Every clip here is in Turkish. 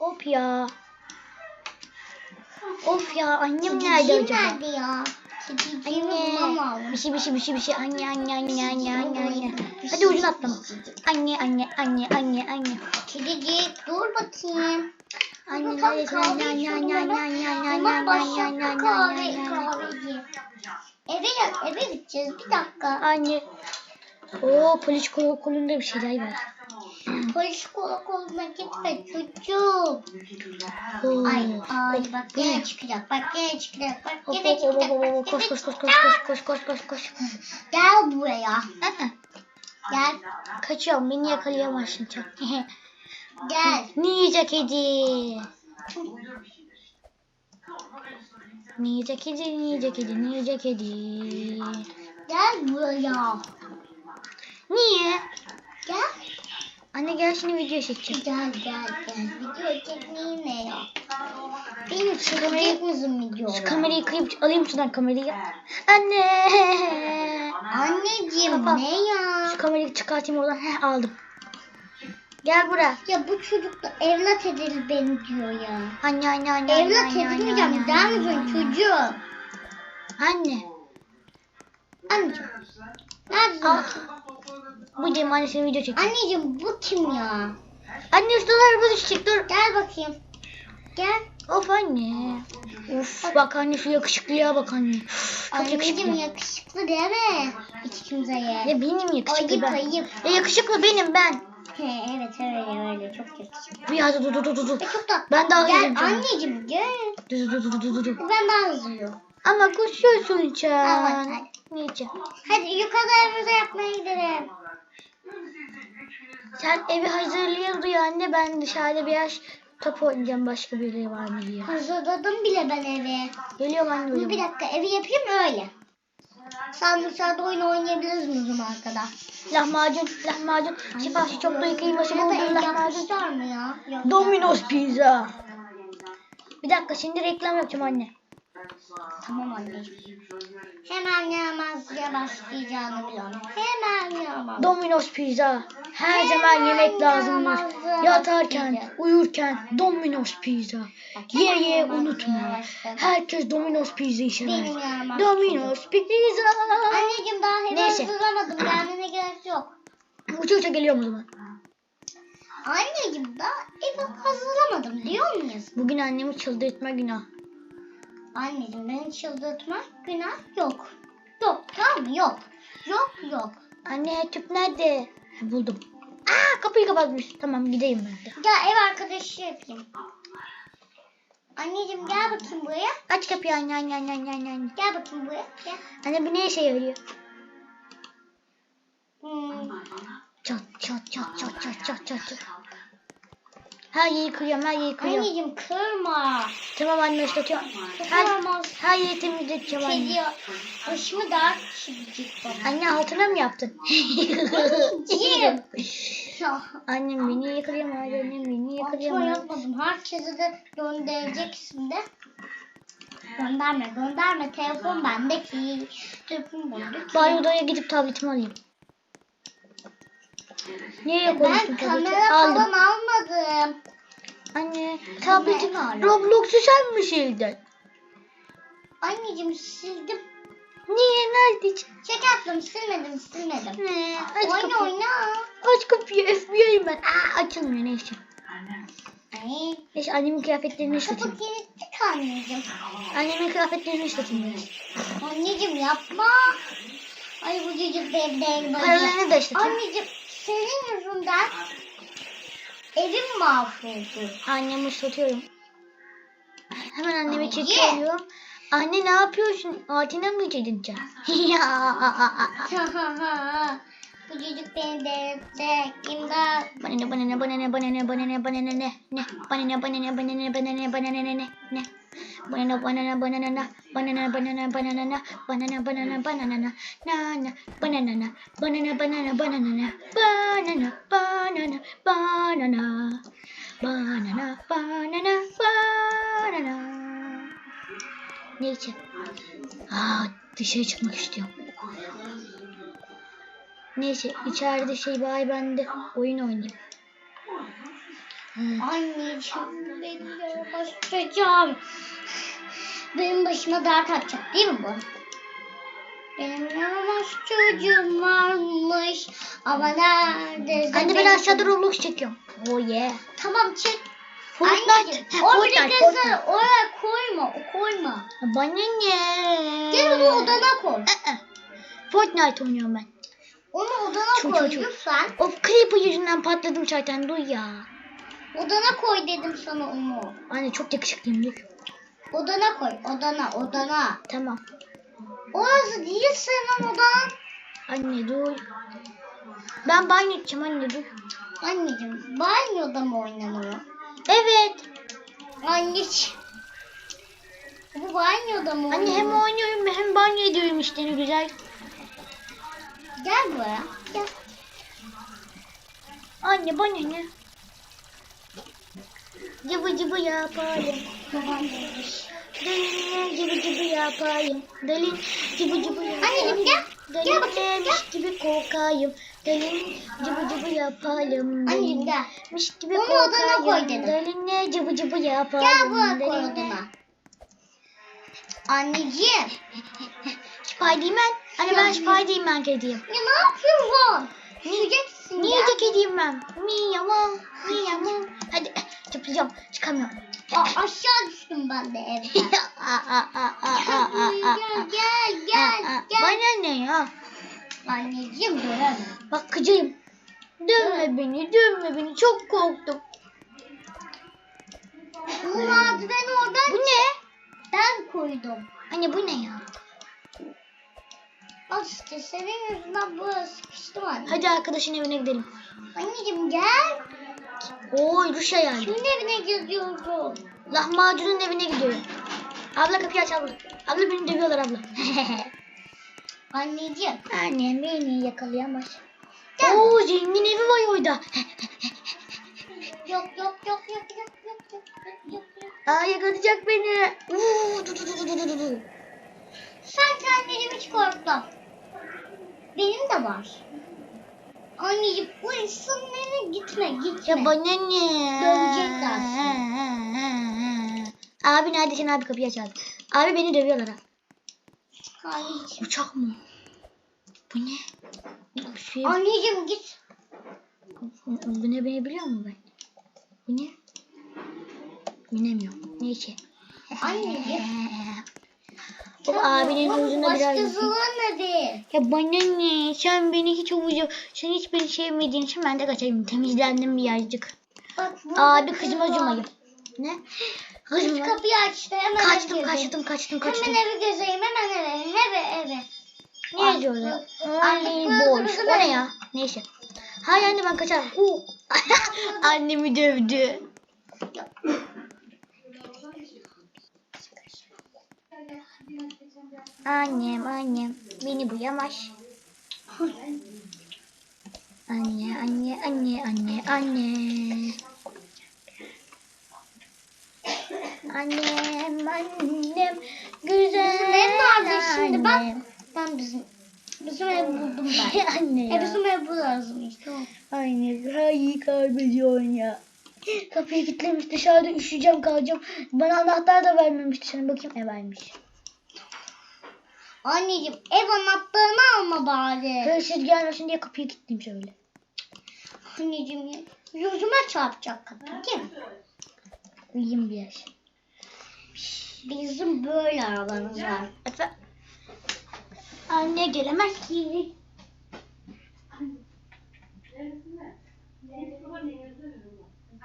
Of ya. Of ya annem nerede Kediciğim acaba? nerede ya? Kediciğimi Anne. bulamam. Bir şey bir şey bir şey bir şey anne anne anne anne anne anne. Hadi ucunu atlama. Anne anne anne anne anne. Kedicik dur bakayım. Anne Bakalım neredesin kahve anne anne anne ama anne anne anne Hemen anne anne başlayalım anne kahve, anne anne. kahveci. Eve, eve gideceğiz bir dakika. Anne. Oo polis kolunda bir şeyler var. Polis kola koluna gitme çocuğum. Ay ay bak ne? gene çıkacak bak gene çıkacak bak gene çıkacak koş koş koş çıkacak. koş koş koş koş koş. Gel buraya. Gel Kaçıyorum beni yakalayamazsın çok. gel. Ninja kedi. Ninja kedi, ninja kedi, ninja kedi. Gel buraya. Niye? Gel. Şimdi video çekeceğim. Gel gel gel. Video çekmeyi ne ya? Beni çekecek misin video? Şu kamerayı kıyıp alayım şuradan kamerayı. Anne. Anneciğim Kapat. ne ya? Şu kamerayı çıkartayım oradan. Heh aldım. Gel buraya. Ya bu çocuk da evlat edil beni diyor ya. Anne anne anne. Evlat edilmeyeceğim misin anne. çocuğum? Anne. Anneciğim. Neredesin? Bu diyeyim anne senin video çekeceğim. Anneciğim bu kim ya? Anne üstüne araba düşecek dur. Gel bakayım. Gel. Of anne. Of bak anne şu yakışıklıya bak anne. Uf, Çok Anneciğim yakışıklı. yakışıklı değil mi? Hiç kimseye. Ya benim yakışıklı Ayıp ben. ayıp. Ya yakışıklı benim ben. He, evet öyle öyle çok yakışıklı. Ya dur dur dur dur dur. Ve çok tatlı. Ben daha Gel hızlıyım canım. anneciğim gel. Dur dur dur dur dur. Ben daha hızlıyım. Ama koşuyorsun Evet, sen. hadi. Niçin? Hadi yukarıda evimize yapmaya gidelim. Sen evi hazırlıyordu ya anne ben dışarıda biraz top oynayacağım başka biri var mı diye. Hazırladım bile ben evi. Geliyorum anne Dur bir dakika evi yapayım öyle. Sen dışarıda oyun oynayabiliriz mi zaman arkada? Lahmacun, lahmacun. Siparişi çok da da buldur ev lahmacun. yapmışlar mı ya? Yok, Domino's pizza. Bir dakika şimdi reklam yapacağım anne. Tamam anneciğim. Hemen yemezce başlayacağını biliyorum. Hemen yemez. Domino's pizza. Her zaman yemek lazımdır. Yatarken, uyurken Domino's pizza. Ye ye unutma. Herkes Domino's pizzayı sever. Domino's pizza. Anneciğim daha henüz hazırlamadım. Gelmene gerek yok. Uça uça geliyorum o zaman. Anneciğim daha evi hazırlamadım diyor muyuz? Bugün annemi çıldırtma günah. Anneciğim beni çıldırtmak günah yok. Yok tamam? Yok. Yok yok. Anne tüp nerede? Ha, Buldum. Aa kapıyı kapatmış. Tamam gideyim ben de. Gel ev arkadaşı yapayım. Anneciğim gel bakayım buraya. Aç kapıyı anne anne anne anne anne. anne. Gel bakayım buraya. Gel. Anne bu ne işe yarıyor? Hmm. Çat çat çat çat çat çat çat. Her yeri kırıyorum her yeri kırıyorum. Anneciğim kırma. Tamam anne ıslatıyorum. Her, Kıramaz. her yeri temizleteceğim anne. Kedi başımı daha çizecek bana. Anne altına mı yaptın? Anneciğim. Annem beni yıkayamaz. Annem beni Altıma yıkayamaz. yapmadım. Herkese de göndereceksin de. Gönderme gönderme. Telefon bende ki. Telefon bende ki. Banyoya gidip tabletimi alayım. Nereye Ben kamera falan almadım. Anne tableti Ben aldım. Roblox'u sen mi sildin? Anneciğim sildim. Niye? Nerede? Çek attım silmedim silmedim. Ne? Aç Oyna kapıyı. oyna. Aç kapıyı FBI'yim ben. Aa, açılmıyor neyse. Ay, Neyse annemin kıyafetlerini ıslatayım. kapı kilitli anneciğim. Annemin kıyafetlerini ıslatayım. Anneciğim yapma. Ay bu çocuk bebek Paralarını da ıslatayım. Anneciğim senin yüzünden evim mahvoldu. Annemi ıslatıyorum. Hemen anneme çekiyorum. Anne ne yapıyorsun? Altına mı yedin sen? Ya. bu çocuk beni delirtecek. İmdat. Bana ne bana ne bana ne bana ne bana ne bana ne ne ne bana ne bana ne bana ne bana ne bana ne ne ne ne bana ne bana ne bana ne ne bana ne bana ne bana ne ne bana ne bana ne bana ne Neyse. Aa, dışarı çıkmak istiyorum. Neyse içeride şey bay bende oyun oynayayım. Anneciğim. benim yaramaz çocuğum. Benim başıma dert atacak değil mi bu? Benim yaramaz çocuğum varmış ama nerede? Anne ben aşağıda Roblox çekiyorum. Oh yeah. Tamam çek. Fortnite. Ha, Fortnite, Fortnite. oraya koyma, o koyma. Bana ne? Gel onu odana koy. Aa, Fortnite oynuyorum ben. Onu odana koy lütfen. Of Creeper yüzünden patladım zaten duy ya. Odana koy dedim sana onu. Anne çok yakışıklıyım dur. Odana koy, odana, odana. Tamam. Orası değil senin odan. Anne dur. Ben banyo edeceğim anne dur. Anneciğim, banyoda mı oynanıyor? Evet. Anneciğim. Bu banyoda mı Anne hem oynanıyor? oynuyorum hem banyo ediyorum işte ne güzel. Gel buraya. Gel. Anne bana ne? Cıvı cıvı yapayım. Babam demiş. Deline cıvı cıvı yapayım. Delin cıvı cıvı yapayım. Anneciğim gel. Delin demiş gibi kokayım. Delin cıvı cıvı yapayım. Anneciğim gel. Miş gibi Onu odana koy dedim. Deline cıvı cıvı yapayım. Gel buraya koy odana. Anneciğim. Spiderman. Anne ben Spiderman kediyim. Ya ne yapıyorsun? Yiyeceksin Niye ya. Niye kediyim ben? Miyama. Miyama. Hadi yapacağım. Çıkamıyorum. Aa, aşağı düştüm ben de evden. Gel gel gel gel. Bana ne ya? Anneciğim dövemem. Bak kıcıyım. Dövme beni, dövme beni. Çok korktum. Bu merdiven oradan Bu ne? ben koydum. Anne bu ne ya? Al işte senin yüzünden buraya sıkıştım anne. Hadi arkadaşın evine gidelim. Anneciğim gel. Oy Ruşa yani. Kimin evine geziyorsun? Lahmacunun evine gidiyorum. Abla kapıyı aç abla. Abla beni dövüyorlar abla. Anneciğim. Annem beni yakalayamaz. Gel. Oo zengin evi var orada. Yok yok yok yok yok yok yok yok. Aa yakalayacak beni. Oo, du, du, du, du, du. Sanki anneciğim hiç korkmam. Benim de var. Anneciğim bu insanlara gitme gitme. Ya bana ne? Dövecekler Abi neredesin abi kapıyı aç abi. Abi beni dövüyorlar ha. Anneciğim. Uçak mı? Bu ne? Bu Şey, Anneciğim git. bu ne beni biliyor musun ben? Bu ne? Bilemiyorum. Neyse. Anneciğim. O abinin huzuruna biraz... Başkasının evi. Ya bana ne? Sen beni hiç havucu... Sen hiç beni sevmediğin için ben de kaçayım. Temizlendim birazcık. Bak, Abi kız kızım var. acımayım. Ne? Kız Kızım kapıyı açtı hemen Kaçtım kaçtım kaçtım kaçtım. Hemen evi gezeyim hemen eve eve eve. Ne burası boys. bizim O ne ya? Neyse. Hayır anne ben kaçarım. Annemi dövdü. Annem annem beni buyamaz. Anne anne anne anne anne. Annem annem güzel. Ev nerede şimdi bak. Ben bizim bizim ev buldum ben. anne e ya. bizim ev burası işte. Anne hayır kaybediyorsun ya. Kapıyı kilitlemiş dışarıda üşüyeceğim kalacağım. Bana anahtar da vermemişti sana bakayım e vermiş. Anneciğim ev anahtarını alma bari. Hırsız gelmesin diye kapıyı kilitleyeyim şöyle. Anneciğim ya. Yüzüme çarpacak kapı değil mi? Uyuyayım biraz. Bizim böyle arabanız var. Anne gelemez ki.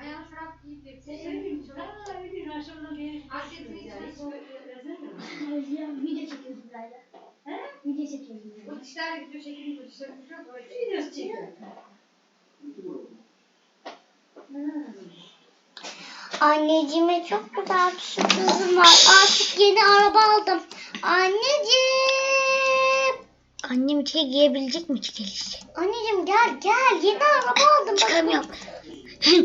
Ayağını şurap giyip bir seçelim. Ha, öyle akşamdan beri. Arketini içine sokuyor. Video çekiyoruz burayla. He? Video çekiyoruz. Bu dişlerle video çekiyoruz. Bu dişlerle video çekiyoruz. Şey video çekiyoruz. Anneciğime çok güzel bir şey sürprizim var. Artık yeni araba aldım. Anneciğim. Annem içeri giyebilecek mi çiçeği? Anneciğim gel gel. Yeni araba aldım. Çıkamıyorum. Bak.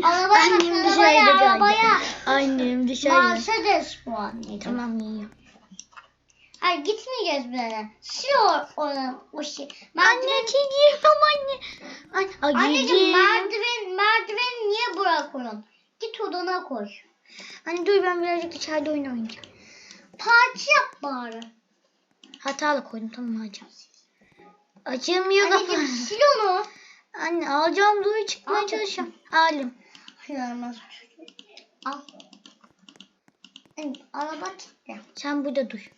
Arabaya, Annem arabaya, dışarıda kaldı. arabaya. Annem dışarıda. Mercedes bu anneciğim. Tamam yiyor. Hayır gitmeyeceğiz yere. Sür onun o şey. Anne Merdiven, çekeyim anne. Ay, ay, anneciğim merdiven, merdiven niye buraya koyun? Git odana koy. Anne dur ben birazcık dışarıda oyun oynayacağım. Parça yap bari. Hatalı koydum tamam alacağım. Açılmıyor kafa. Anneciğim sil onu. Anne alacağım dur çıkmaya Al. çalışıyorum. Alim. Yaramaz çocuk. Al. Anne, Araba gitti. Sen burada dur.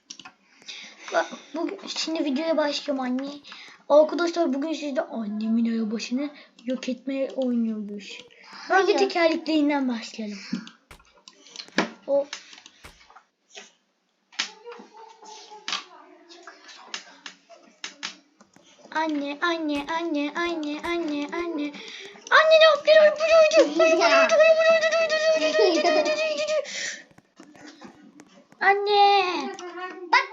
Bugün, şimdi videoya başlıyorum anne. Arkadaşlar bugün sizde annemin arabasını yok etmeye oynuyoruz. Önce tekerleklerinden başlayalım. O Anne, anne, anne, anne, anne, anne. Anne ne yapıyor? Anne. Bak.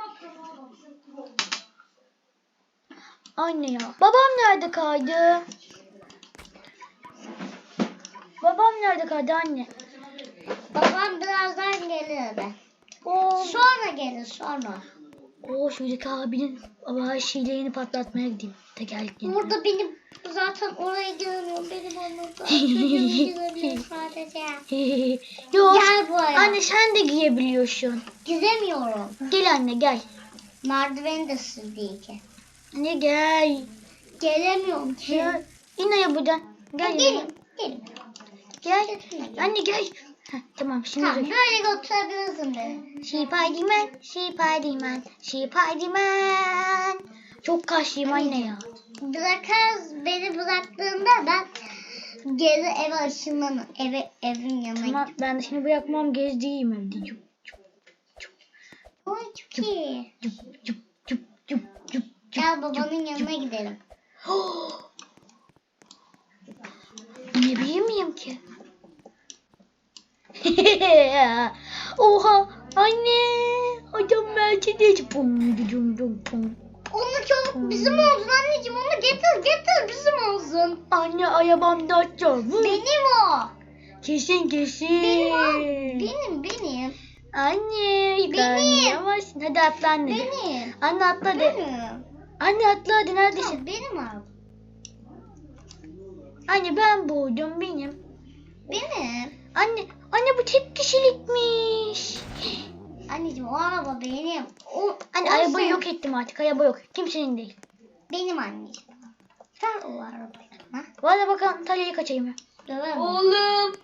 Anne ya. Babam nerede kaldı? Babam nerede kaldı anne? Babam birazdan gelir. Oo, Sonra gelir sonra. Oo şuradaki abinin baba şeylerini patlatmaya gideyim. Tekerleklerini. Burada benim zaten oraya giremiyorum. Benim onunla giremiyorum sadece. Yok. Gel buraya. Anne sen de giyebiliyorsun. Giremiyorum. Gel anne gel. Merdiveni de sildi ki. Anne gel. Gelemiyorum ki. Gel. İn ayağı Gel. Gelin. Gelin. Gel. Anne gel. Heh, tamam şimdi Tamam böyle götürebilirsin beni. Spiderman, Spiderman, Spiderman. Çok kaşlıyım anne ya. Bırakır beni bıraktığında ben geri eve aşınmanı eve evin yanına Tamam ben de seni bırakmam gezdireyim evde. Cup, cup, Oy çok iyi. cup, cup, cup, cup, cup, cup. Gel babanın yanına gidelim. ne bileyim ki? Oha anne adam Mercedes pum dum dum pum. Onu çok bizim olsun anneciğim onu getir getir bizim olsun. Anne arabamda açacağım. Benim o. Kesin kesin. Benim o. Benim benim. Anne yıkayamazsın. Hadi atla anne. Benim. Anne atla de. Benim. Anne atla hadi neredesin? Tamam, benim abi. Anne ben buldum benim. Benim. Anne anne bu tek kişilikmiş. Anneciğim o araba benim. O, Anne o arabayı sen- yok ettim artık. Araba yok. Kimsenin değil. Benim anneciğim. Sen o arabayı. Ha? Valla bakalım tarlayı kaçayım ya. Döverim. Oğlum.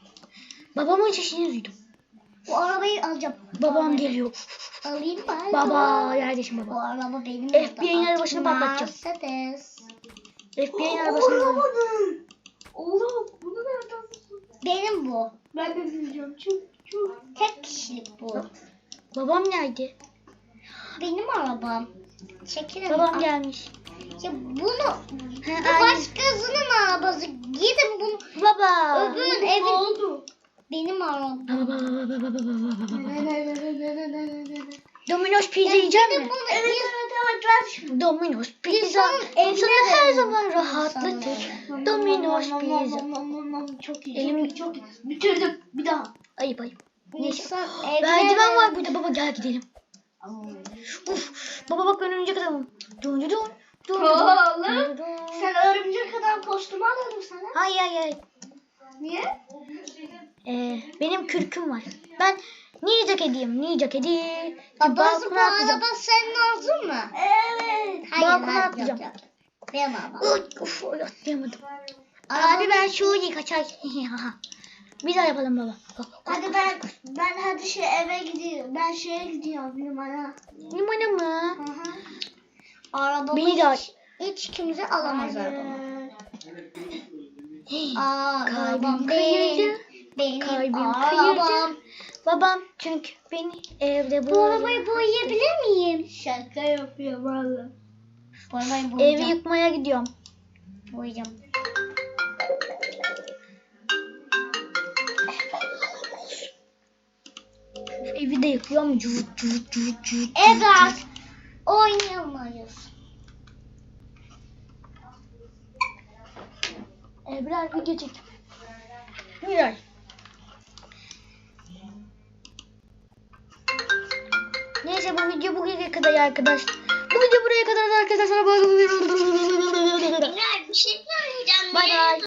Babamın sesini duydum. O arabayı alacağım. Babam Arabayı geliyor. Alayım ben. Baba O baba? araba benim. FBI'nin arabasını patlatacağım. Mercedes. FBI'nin arabasını Olamadım. Oğlum bunu nereden? Benim bu. Ben de üzüleceğim. Çok çok. Tek kişilik bu. Babam nerede? Benim arabam. Çekilin. Babam gelmiş. Ya bunu bu aynen. başkasının arabası. Gidin bunu. Baba. Öbürün evi. oldu? Benim arabam. Domino's pizza yiyecek misin? Evet evet evet ver. Domino's pizza. İnsanın evine her zaman rahatlatır. Domino's pizza. Çok iyi. Elim- çok iyi. Bitirdim. Bir daha. Ayıp ayıp. Neyse. Merdiven verin. var burada baba gel gidelim. Uf. Baba bak ben örümcek adamım. Dun dun dun. Dun. Oğlum. Sen örümcek adam kostümü alalım sana. Hayır hayır hayır. Niye? Ee, benim kürküm var. Ben ninja kediyim. Ninja kedi. Atlayacağım. araba senin olsun mu? Evet. Hayır, Balkona atlayacağım. yok, yok. Benim. Uy, Uf atlayamadım. Abi ben şurayı kaçar. Bir daha yapalım baba. Hadi ben ben hadi şey eve gidiyorum. Ben şeye gidiyorum limana. Limana mı? Hı hı. Arabamı Beni de hiç, hiç kimse alamaz arabamı. Kalbim kayırdı. benim. Kalbim kayırdı. Babam çünkü beni evde Bu bu arabayı boyayabilir miyim? Şaka yapıyor valla. Evi yıkmaya gidiyorum. boyayacağım. Evi de yıkıyorum. Cıvıt cıvıt cıvıt cıvıt. Evet. Oynayamayız. Ebrar video çek. Miray. Neyse bu video buraya kadar arkadaşlar. Bu video buraya kadar arkadaşlar. Şey. Bye bye.